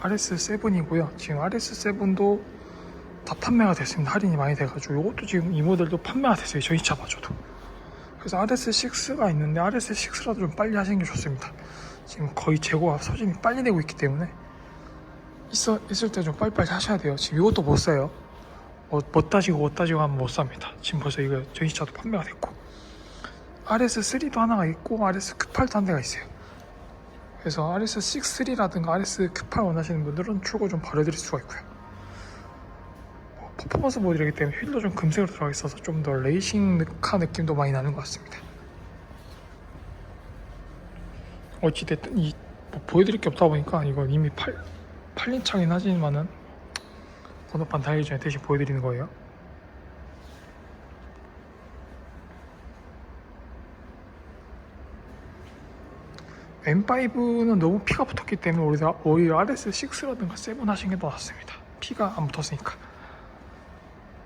RS7이고요. 지금 RS7도 다 판매가 됐습니다. 할인이 많이 돼가지고 이것도 지금 이 모델도 판매가 됐어요. 저희 차마저도. 그래서 RS6가 있는데 RS6라도 좀 빨리 하시는 게 좋습니다. 지금 거의 재고가 소진이 빨리 되고 있기 때문에 있어, 있을 때 좀 빨리빨리 하셔야 돼요. 지금 이것도 못 사요. 뭐, 못 따지고 못 따지고 하면 못 삽니다. 지금 벌써 이거 저희 차도 판매가 됐고 RS3도 하나가 있고 RS98도 한 대가 있어요. 그래서 RS63라든가 RS98 원하시는 분들은 출고 좀 바로드릴 수가 있고요. 뭐, 퍼포먼스 모델이기 때문에 휠도 좀 금색으로 들어가 있어서 좀 더 레이싱카 느낌도 많이 나는 것 같습니다. 어찌됐든 이 뭐 보여드릴 게 없다 보니까 이건 이미 팔, 팔린 차긴 하지만은 번호판 달기 전에 대신 보여드리는 거예요. M5는 너무 피가 붙었기 때문에 오히려, 오히려 RS6라든가 7 하신 게 더 낫습니다. 피가 안 붙었으니까.